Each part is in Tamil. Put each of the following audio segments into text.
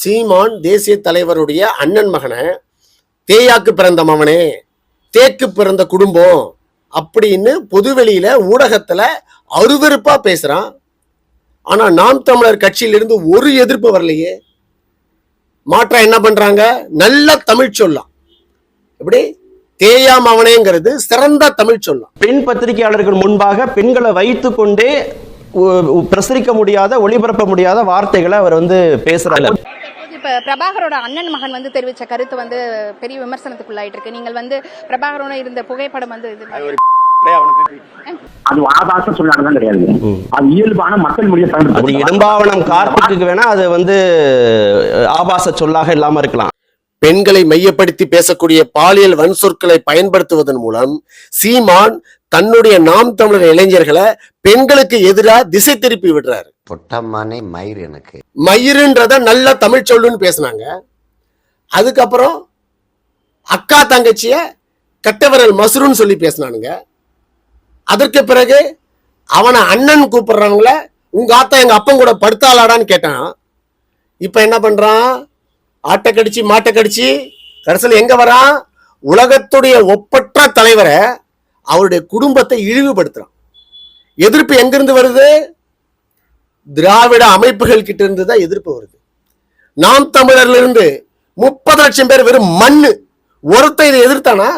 சீமான் தேசிய தலைவருடைய அண்ணன் மகனை தேயாக்கு பிறந்த மவனே தேக்கு பிறந்த குடும்பம் அப்படின்னு பொதுவெளியில ஊடகத்துல அருவருப்பா பேசுறான். ஆனா நாம் தமிழர் கட்சியிலிருந்து ஒரு எதிர்ப்பு வரலையே. மாற்றா என்ன பண்றாங்க? நல்ல தமிழ் சொல்லலாம். எப்படி? தேயா மவனேங்கிறது சிறந்த தமிழ் சொல்லலாம். பெண் பத்திரிகையாளர்கள் முன்பாக பெண்களை வைத்து கொண்டே பிரசரிக்க முடியாத ஒளிபரப்ப முடியாத வார்த்தைகளை அவர் வந்து பேசுறாரு. பிரபாகரோட அண்ணன் மகன் வந்து தெரிவிச்ச கருத்து வந்து பெரிய விமர்சனத்துக்குள்ளாயிட்டு இருக்கு நீங்கள் வந்து பிரபாகரோட இருந்த புகைப்படம் வந்து இது அது ஆபாச சொல்லாதான் கிடையாது. அது இயல்பான மக்கள் மொழியை அது பயன்படுத்த இடும்பாவனம் கார்த்திக்கு வேணா அது வந்து ஆபாச சொல்லாக இல்லாம இருக்கலாம். பெண்களை மையப்படுத்தி பேசக்கூடிய பாலியல் வன்சொற்களை பயன்படுத்துவதன் மூலம் சீமான் தன்னுடைய நாம் தமிழர் இளைஞர்களை பெண்களுக்கு எதிராக திசை திருப்பி விடுறாரு. பொட்டம்மானே மயிர் எனக்கு. மயிருன்றத நல்ல தமிழ் சொல்லுன்னு பேசுனாங்க. அதுக்கப்புறம் அக்கா தங்கச்சிய கட்டவரல் மசுருன்னு சொல்லி பேசினானுங்க. அதற்கு பிறகு அவனை அண்ணன் கூப்பிடுறவங்கள உங்க ஆத்தா எங்க அப்பன் கூட படுத்தாளாடான்னு கேட்டான். இப்ப என்ன பண்றான்? ஆட்டை கடிச்சு மாட்டை கடிச்சு கடைசியில் எங்க வரான்? உலகத்துடைய ஒப்பற்ற தலைவரை அவருடைய குடும்பத்தை இழிவுபடுத்துறான். எதிர்ப்பு எங்கிருந்து வருது? திராவிட அமைப்புகள் கிட்ட இருந்து தான் எதிர்ப்பு வருது. நாம் தமிழர்ல இருந்து முப்பது லட்சம் பேர் வெறும் மண்ணு. ஒருத்தன் இதை எதிர்த்தானா?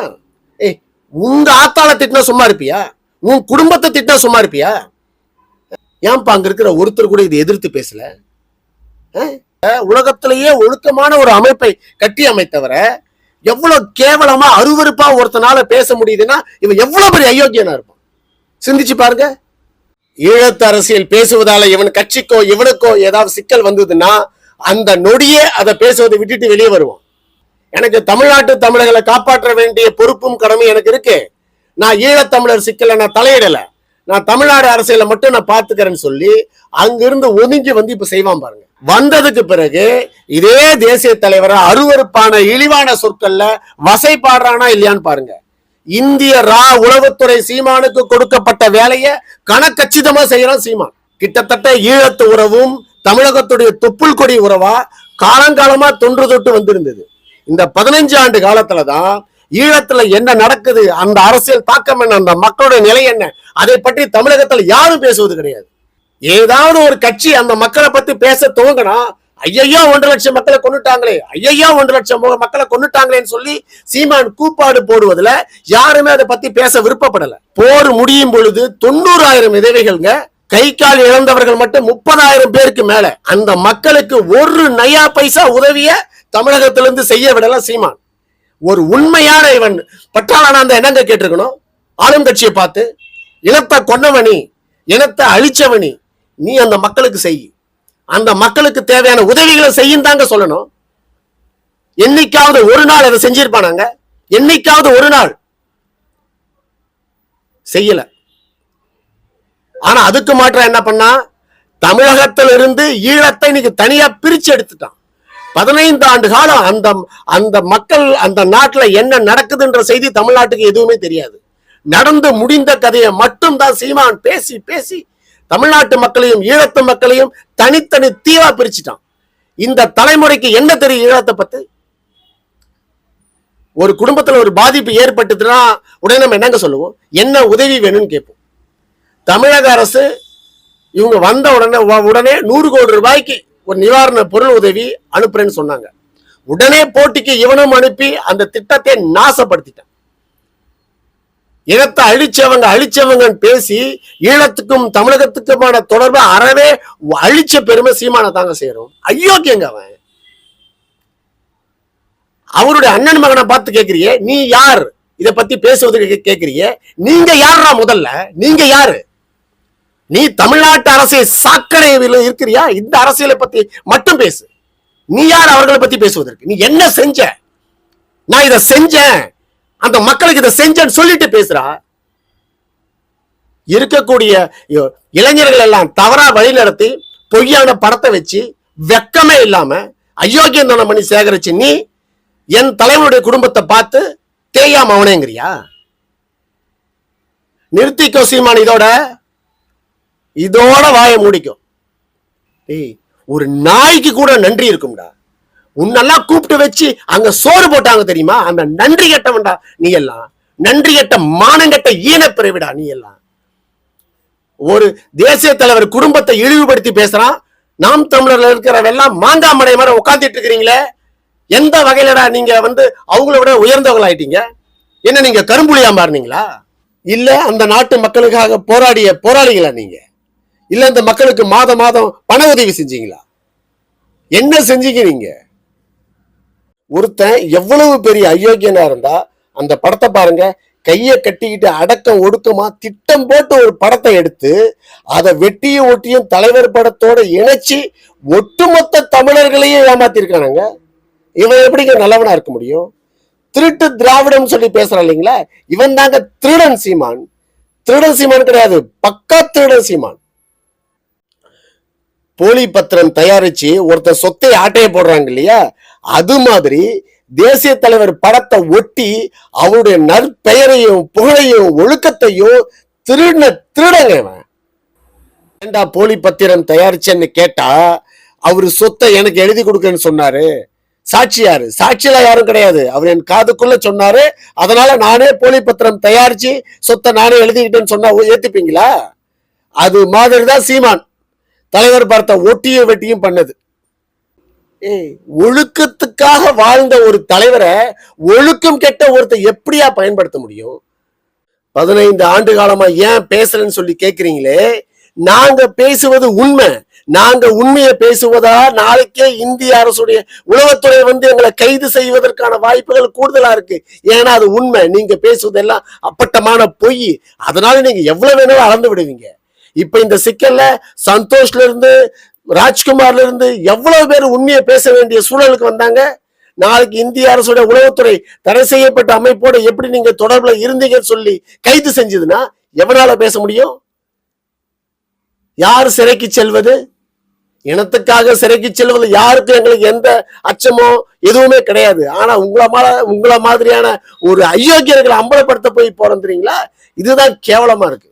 ஏய் உங்க ஆத்தாள திட்டினா சும்மா இருப்பியா? உன் குடும்பத்தை திட்டினா சும்மா இருப்பியா? ஏன்பா அங்க இருக்கிற ஒருத்தர் கூட இதை எதிர்த்து பேசல? உலகத்திலேயே ஒழுக்கமான ஒரு அமைப்பை கட்டி அமைத்தவரை எவ்வளவு கேவலமா அருவருப்பா ஒருத்தனால பேச முடியுதுன்னா இவன் எவ்வளவு பெரிய அயோக்கியனா இருப்பான்? சிந்திச்சு பாருங்க. ஈழத்து அரசியல் பேசுவதால இவன் கட்சிக்கோ இவனுக்கோ ஏதாவது சிக்கல் வந்ததுன்னா அந்த நொடியே அதை பேசுவதை விட்டுட்டு வெளியே வருவான். எனக்கு தமிழ்நாட்டு தமிழர்களை காப்பாற்ற வேண்டிய பொறுப்பும் கடமையும் எனக்கு இருக்கு. நான் ஈழத்தமிழர் சிக்கலை நான் தலையிடல. நான் தமிழ்நாடு அரசியலை மட்டும் நான் பாத்துக்கிறேன்னு சொல்லி அங்கிருந்து ஒதுங்கி வந்து இப்ப செய்வான் பாருங்க. வந்ததுக்கு பிறகு இதே தேசிய தலைவரை அருவருப்பான இழிவான சொற்கள்ல வசை பாடுறானா இல்லையான்னு பாருங்க. இந்திய ரா உளவுத்துறை சீமானுக்கு கொடுக்கப்பட்ட வேலையை கணக்கச்சிதமா செய்யறான் சீமான். கிட்டத்தட்ட ஈழத்து உறவும் தமிழகத்துடைய தொப்புள் கொடி உறவா காலங்காலமா தொன்று தொட்டு வந்திருந்தது. இந்த பதினஞ்சு ஆண்டு காலத்துல தான் ஈழத்துல என்ன நடக்குது அந்த அரசியல் தாக்கம் என்ன அந்த மக்களுடைய நிலை என்ன அதை பற்றி தமிழகத்துல யாரும் பேசுவது கிடையாது. ஏதாவது ஒரு கட்சி அந்த மக்களை பத்தி பேச துவங்கினா ஐயையோ ஒன்று லட்சம் மக்களை கொண்டுட்டாங்களே ஐயையோ ஒன்று லட்சம் மக்களை கொண்டுட்டாங்களேன்னு சொல்லி சீமான் கூப்பாடு போடுவதில் யாருமே அதை பத்தி பேச விருப்பப்படல. போர் முடியும் பொழுது தொண்ணூறாயிரம் விதவைகள்ங்க கை கால் இழந்தவர்கள் மட்டும் முப்பதாயிரம் பேருக்கு மேல. அந்த மக்களுக்கு ஒரு நயா பைசா உதவிய தமிழகத்திலிருந்து செய்ய விடல சீமான். ஒரு உண்மையான இவன். பட்டாளனா என்னங்க கேட்டிருக்கணும்? ஆளும் கட்சியை பார்த்து இனத்தை கொன்னவனி இனத்தை அழிச்சவனி நீ அந்த மக்களுக்கு செய். அந்த மக்களுக்கு தேவையான உதவிகளை செய்யும் தாங்க சொல்லணும். என்னைக்காவது ஒரு நாள் அதை செஞ்சிருப்பானாங்க என்னைக்காவது ஒரு நாள் செய்யல. ஆனா அதுக்கு மாற்றம் என்ன பண்ணா? தமிழகத்திலிருந்து ஈழத்தை இன்னைக்கு தனியா பிரிச்சு எடுத்துட்டான். பதினைந்து ஆண்டு காலம் அந்த அந்த மக்கள் அந்த நாட்டுல என்ன நடக்குதுன்ற செய்தி தமிழ்நாட்டுக்கு எதுவுமே தெரியாது. நடந்து முடிந்த கதையை மட்டும் தான் சீமான் பேசி பேசி தமிழ்நாட்டு மக்களையும் ஈழத்து மக்களையும் தனித்தனி தீவா பிரிச்சுட்டான். இந்த தலைமுறைக்கு என்ன தெரியும் ஈழத்தை பத்தி? ஒரு குடும்பத்துல ஒரு பாதிப்பு ஏற்பட்டுதுன்னா உடனே நம்ம என்னங்க சொல்லுவோம்? என்ன உதவி வேணும்னு கேட்போம். தமிழக அரசு இவங்க வந்த உடனே உடனே நூறு கோடி ரூபாய்க்கு ஒரு நிவாரண பொருள் உதவி அனுப்புறேன்னு சொன்னாங்க. உடனே போட்டிக்கு இவனும் அனுப்பி அந்த திட்டத்தை நாசப்படுத்திட்டான். இனத்தை அழிச்சவங்க அழிச்சவங்கன்னு பேசி ஈழத்துக்கும் தமிழகத்துக்குமான தொடர்பை அறவே அழிச்ச பெருமை சீமான தாங்க செய்யறோம். அயோக்கியங்க அவன். அவருடைய அண்ணன் மகனை பார்த்து கேக்குறியே நீ யார்? இத பத்தி பேசுவதற்கு கே- நீங்க யாரா முதல்ல? நீங்க யாரு? நீ தமிழ்நாட்டு அரசியல் சாக்கடையில் இருக்கிறியா? இந்த அரசியலை பத்தி மட்டும் பேசு. நீ யார்? அவர்களை பத்தி பேசுவதற்கு. நீ என்ன செஞ்ச? நான் இதை செஞ்சேன். அந்த மக்களுக்கு இதை செஞ்சேன்னு சொல்லிட்டு பேசுறா. இருக்கக்கூடிய இளைஞர்கள் எல்லாம் தவறா வழி நடத்தி பொய்யான படத்தை வச்சு வெக்கமே இல்லாம அயோக்கியந்தனம் பண்ணி சேகரிச்சு நீ என் தலைவனுடைய குடும்பத்தை பார்த்து தேயா மவனேங்கிறியா? நிறுத்திக்கோ சீமான் இதோட இதோட வாயை மூடிக்கும் ஒரு நாய்க்கு கூட நன்றி இருக்கும்டா. உன்னெல்லாம் கூப்பிட்டு வச்சு அங்க சோறு போட்டாங்க தெரியுமா? அந்த நன்றி கெட்டவன்டா நீ எல்லாம். நன்றி கெட்ட மானங்கெட்ட ஈனப்பிறவிடா நீ எல்லாம். ஒரு தேசிய தலைவர் குடும்பத்தை இழிவுபடுத்தி பேசுறான். நாம் தமிழர்ல இருக்கிறவெல்லாம் மாங்காய் மடை மாதிரி உட்காந்துட்டு இருக்கிறீங்களே. எந்த வகையிலடா நீங்க வந்து அவங்கள விட உயர்ந்தவங்களாயிட்டீங்க என்ன நீங்க கரும்புலியா மாறினீங்களா? இல்ல அந்த நாட்டு மக்களுக்காக போராடிய போராளிகளா நீங்க? இல்ல இந்த மக்களுக்கு மாதம் மாதம் பண உதவி செஞ்சீங்களா? என்ன செஞ்சீங்க நீங்க? ஒருத்தன் எவ்வளவு பெரிய அயோக்கியனா இருந்தா அந்த படத்தை பாருங்க கையை கட்டிக்கிட்டு அடக்கம் ஒடுக்கமா திட்டம் போட்டு ஒரு படத்தை எடுத்து அதை வெட்டியும் ஒட்டியும் தலைவர் படத்தோட இணைச்சி ஒட்டுமொத்த தமிழர்களையும் ஏமாத்திருக்கானுங்க இவன் எப்படிங்க நல்லவனா இருக்க முடியும்? திருட்டு திராவிடம் சொல்லி பேசுறான் இல்லைங்களா? இவன் தாங்க திருடன் சீமான். திருடன் சீமான் கிடையாது பக்கா திருடன் சீமான். போலி பத்திரம் தயாரிச்சு ஒருத்தர் சொத்தை ஆட்டைய போடுறாங்க இல்லையா? அது மாதிரி தேசிய தலைவர் படத்தை ஒட்டி அவருடைய நற்பெயரையும் புகழையும் ஒழுக்கத்தையும் திருடன திருடங்க ஏண்டா போலி பத்திரம் தயாரிச்சேன்னு கேட்டா அவரு சொத்தை எனக்கு எழுதி கொடுக்கன்னு சொன்னாரு. சாட்சி யாரு? சாட்சியெல்லாம் யாரும் கிடையாது. அவர் என் காதுக்குள்ள சொன்னாரு. அதனால நானே போலி பத்திரம் தயாரிச்சு சொத்தை நானே எழுதிக்கிட்டேன்னு சொன்னா ஏத்துப்பீங்களா? அது மாதிரி தான் சீமான். தலைவர் படத்தை ஒட்டியும் வெட்டியும் பண்ணது. ஒழுக்கத்துக்காக வாழ்ந்த ஒரு தலைவரை ஒழுக்கம் கெட்ட ஒருத்த எப்படியா பயன்படுத்த முடியும்? பதினைந்து ஆண்டு காலமா ஏன் பேசுறேன்னு சொல்லி கேக்குறீங்களே? நாங்க பேசுவது உண்மை. நாங்க உண்மையை பேசுவதா? நாளைக்கே இந்திய அரசுடைய உளவுத்துறை வந்து எங்களை கைது செய்வதற்கான வாய்ப்புகள் கூடுதலா இருக்கு. ஏன்னா அது உண்மை. நீங்க பேசுவதெல்லாம் அப்பட்டமான பொய். அதனால நீங்க எவ்வளவு வேணாலும் அளந்து விடுவீங்க. இப்ப இந்த சிக்கல்ல சந்தோஷ்ல இருந்து ராஜ்குமார்ல இருந்து எவ்வளவு பேர் உண்மையை பேச வேண்டிய சூழலுக்கு வந்தாங்க? நாளைக்கு இந்திய அரசுடைய உளவுத்துறை தடை செய்யப்பட்ட அமைப்போட எப்படி நீங்க தொடர்புல இருந்தீங்கன்னு சொல்லி கைது செஞ்சதுன்னா எவனால பேச முடியும்? யார் சிறைக்கு செல்வது? இனத்துக்காக சிறைக்கு செல்வது யாருக்கும் எங்களுக்கு எந்த அச்சமோ எதுவுமே கிடையாது. ஆனா உங்களை மாதிரி உங்களை மாதிரியான ஒரு அயோக்கியர்களை அம்பலப்படுத்த போய் போறந்துறீங்களா தெரியுங்களா? இதுதான் கேவலமா இருக்கு.